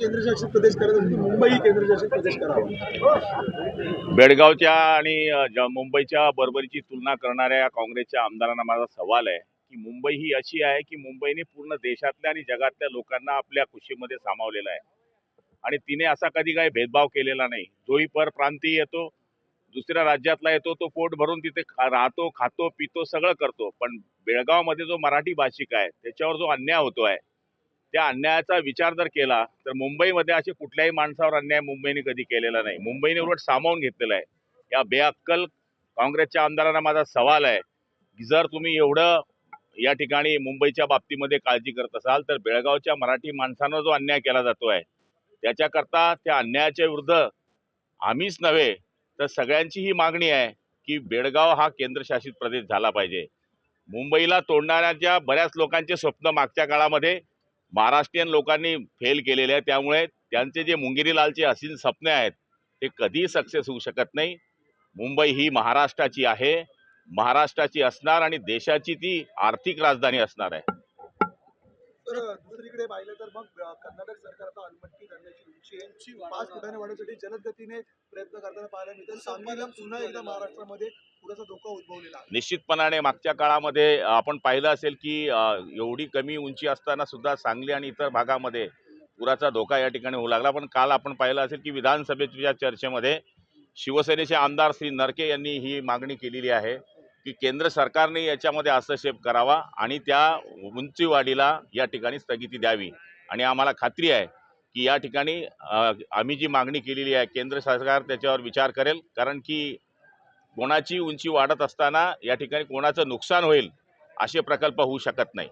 केंद्रशासित प्रदेश करत मुंबई केंद्रशासित प्रदेश करावा. बेळगावच्या आणि मुंबईच्या बरोबरीची तुलना करणाऱ्या या काँग्रेसच्या आमदारांना माझा सवाल आहे की मुंबई ही अशी आहे की मुंबईने पूर्ण देशातल्या आणि जगातल्या लोकांना आपल्या खुशीमध्ये सामावलेलं आहे. आणि तिने असा कधी काही भेदभाव केलेला नाही. जोही पर प्रांतीय येतो दुसऱ्या राज्यातला येतो तो पोट भरून तिथे खा- राहतो खातो पितो सगळं करतो. पण बेळगावमध्ये जो मराठी भाषिक आहे त्याच्यावर जो अन्याय होतो आहे त्या अन्यायाचा विचार जर केला तर मुंबईमध्ये असे कुठल्याही माणसावर अन्याय मुंबईने कधी केलेला नाही. मुंबईने उलट सामावून घेतलेला आहे. या बेअक्कल काँग्रेसच्या आमदारांना माझा सवाल आहे की जर तुम्ही एवढं या ठिकाणी मुंबईच्या बाबतीमध्ये काळजी करत असाल तर बेळगावच्या मराठी माणसांवर जो अन्याय केला जातो आहे त्याच्याकरता त्या अन्यायाच्या विरुद्ध आम्हीच नव्हे तर सगळ्यांची ही मागणी आहे की बेळगाव हा केंद्रशासित प्रदेश झाला पाहिजे. मुंबईला तोडणाऱ्या बऱ्याच लोकांचे स्वप्न मागच्या काळामध्ये महाराष्ट्रीयन लोकांनी फेल केलेले आहे त्यामुळे त्यांचे जे मुंगिरीलालचे असीन स्वप्ने आहेत ते कधीही सक्सेस होऊ शकत नाही. मुंबई ही महाराष्ट्राची आहे. महाराष्ट्राची असणार आणि देशाची ती आर्थिक राजधानी असणार आहे. दुसरीकडे पाहिलं तर मग कर्नाटक सरकार आता अलमट्टी धरणाची उंची पाच फुटाने वाढवण्यासाठी जलद गतीने प्रयत्न करताना पाहायला मिळतात सांगलीला पुन्हा एकदा महाराष्ट्रामध्ये पुराचा धोका उद्भवलेला आहे. निश्चितपणाने मागच्या काळामध्ये आपण पाहिलं असेल की एवढी कमी उंची असताना सुद्धा सांगली आणि इतर भागामध्ये पुराचा धोका या ठिकाणी होऊ लागला. पण काल आपण पाहिलं असेल की विधानसभेच्या चर्चेमध्ये शिवसेनेचे आमदार श्री नरके यांनी ही मागणी केलेली आहे. की केंद्र सरकारने याच्यामध्ये हस्तक्षेप करावा आणि त्या उंचीवाढीला या ठिकाणी स्थगिती द्यावी. आणि आम्हाला खात्री आहे की या ठिकाणी आम्ही जी मागणी केलेली आहे केंद्र सरकार त्याच्यावर विचार करेल. कारण की कोणाची उंची वाढत असताना या ठिकाणी कोणाचं नुकसान होईल असे प्रकल्प होऊ शकत नाही.